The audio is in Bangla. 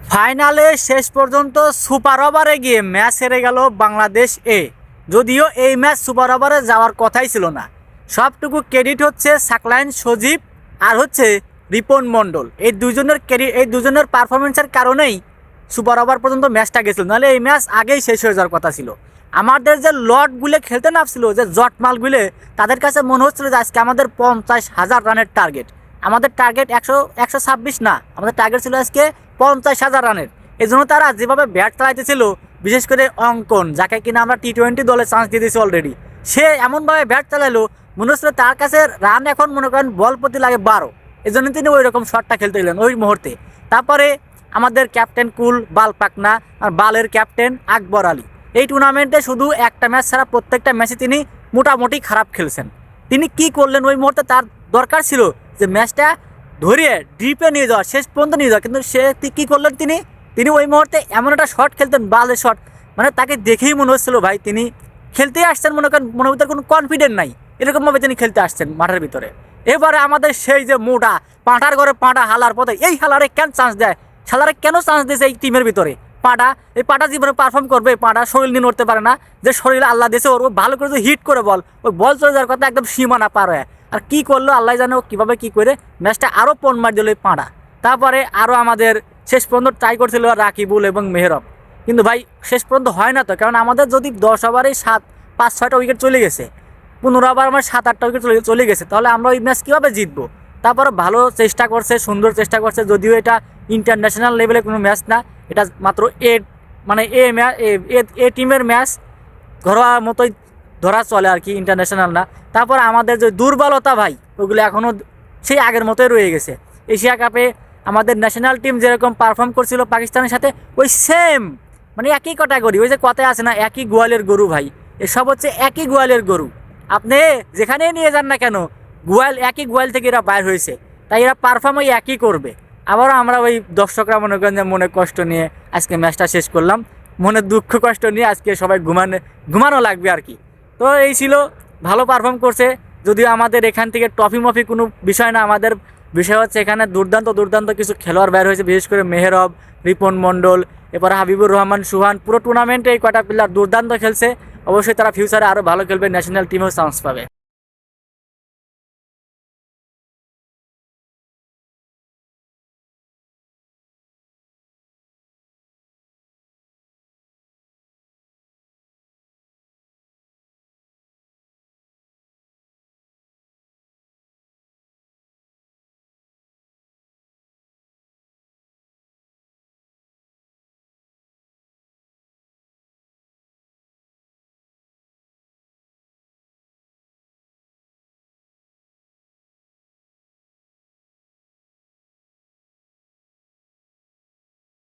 ফাইনালে শেষ পর্যন্ত সুপার ওভারে গিয়ে ম্যাচ হেরে গেল বাংলাদেশ এ। যদিও এই ম্যাচ সুপার ওভারে যাওয়ার কথাই ছিল না। সবটুকু ক্রেডিট হচ্ছে সাকলাইন, সজীব আর হচ্ছে রিপন মণ্ডল। এই দুজনের ক্রেডিট এই দুজনের পারফরমেন্সের কারণেই সুপার ওভার পর্যন্ত ম্যাচটা গেছিল। নাহলে এই ম্যাচ আগেই শেষ হয়ে যাওয়ার কথা ছিল। আমাদের যে লটগুলো খেলতে নামছিল, যে জট মালগুলো তাদের কাছে মনে হচ্ছিল যে আজকে আমাদের পঞ্চাশ হাজার রানের টার্গেট। আমাদের টার্গেট একশো একশো ছাব্বিশ না, আমাদের টার্গেট ছিল আজকে পঞ্চাশ হাজার রানের। এই জন্য তারা যেভাবে ব্যাট চালাইতেছিল, বিশেষ করে অঙ্কন, যাকে কিনা আমরা টি টোয়েন্টি দলে চান্স দিয়ে দিয়েছি অলরেডি সে এমনভাবে ব্যাট চালাইলো, মনে হচ্ছিল তার কাছে রান এখন মনে করেন বল প্রতি লাগে বারো। এই জন্য তিনি ওই রকম শটটা খেলতে গেলেন ওই মুহূর্তে। তারপরে আমাদের ক্যাপ্টেন কুল বাল পাকনা আর বালের ক্যাপ্টেন আকবর আলী। এই টুর্নামেন্টে শুধু একটা ম্যাচ ছাড়া প্রত্যেকটা ম্যাচে তিনি মোটামুটি খারাপ খেলছেন। তিনি কি করলেন ওই মুহূর্তে তার দরকার ছিল? যে ম্যাচটা ধরিয়ে ডিপে নিয়ে যাওয়া, শেষ পর্যন্ত নিয়ে যাওয়া। কিন্তু সে কি করলেন তিনি? তিনি ওই মুহূর্তে এমন একটা শট খেলতেন বালের শট মানে তাকে দেখেই মনে হচ্ছিল, ভাই, তিনি খেলতেই আসছেন। মনে করেন মনের ভিতরে কোনো কনফিডেন্ট নাই। এরকমভাবে তিনি খেলতে আসছেন মাঠের ভিতরে। এবারে আমাদের সেই যে মোটা পাঁটার ঘরে পাঁটা হালার পথে, এই হালারে কেন চান্স দেয়? শালারে কেন চান্স দিয়েছে এই টিমের ভিতরে? পাটা এই পাটা জীবনে পারফর্ম করবে পাটা শরীর নিয়ে নড়তে পারে না। যে শরীর আল্লাহ দিয়েছে, ওর ভালো করে হিট করে বল, ওই বল চলে যাওয়ার কথা একদম সীমানা পার হয়ে। আর কি করল? আল্লাহ জানে কীভাবে কী করে ম্যাচটা আরও পণ মার দিল পাঁড়া। তারপরে আরও আমাদের শেষ পর্যন্ত ট্রাই করছিল রাকিবুল এবং মেহরব। কিন্তু ভাই, শেষ পর্যন্ত হয় না তো, কারণ আমাদের যদি দশ ওভারে সাত, পাঁচ, ছয়টা উইকেট চলে গেছে, পনেরো ওভার আমার সাত, আটটা উইকেট চলে চলে গেছে, তাহলে আমরা ওই ম্যাচ কীভাবে জিতবো? তারপরে ভালো চেষ্টা করছে, সুন্দর চেষ্টা করছে, যদিও এটা ইন্টারন্যাশনাল লেভেলে কোনো ম্যাচ না, এটা মাত্র এ মানে এ ম্যাচ এ টিমের ম্যাচ, ঘরোয়া মতোই ধরা চলে আর কি ইন্টারন্যাশনাল না। তারপর আমাদের যে দুর্বলতা ভাই, ওগুলো এখনও সেই আগের মতোই রয়ে গেছে। এশিয়া কাপে আমাদের ন্যাশনাল টিম যেরকম পারফর্ম করছিল পাকিস্তানের সাথে, ওই সেম মানে একই ক্যাটাগরি ওই যে কথায় আছে না, একই গোয়ালের গরু ভাই। এসব হচ্ছে একই গোয়ালের গরু। আপনি যেখানে নিয়ে যান না কেন, গোয়াল, একই গোয়াল থেকে এরা বাইর হয়েছে। তাই এরা পারফর্ম ওই একই করবে। আবারও আমরা ওই দর্শকরা মনে করেন যে মনে কষ্ট নিয়ে আজকে ম্যাচটা শেষ করলাম। মনে দুঃখ কষ্ট নিয়ে আজকে সবাই ঘুমানো ঘুমানো লাগবে আর কি। তো এই ছিল, ভালো পারফর্ম করছে। যদিও আমাদের এখান থেকে ট্রফি মফি কোনো বিষয় না, আমাদের বিষয় হচ্ছে এখানে দুর্দান্ত দুর্দান্ত কিছু খেলোয়াড় বের হয়েছে, বিশেষ করে মেহরব, রিপন মণ্ডল, এরপর হাবিবুর রহমান, সুহান, পুরো টুর্নামেন্টে এই কটা প্লেয়ার দুর্দান্ত খেলছে। অবশ্যই তারা ফিউচারে আরও ভালো খেলবে ন্যাশনাল টিমেও চান্স পাবে।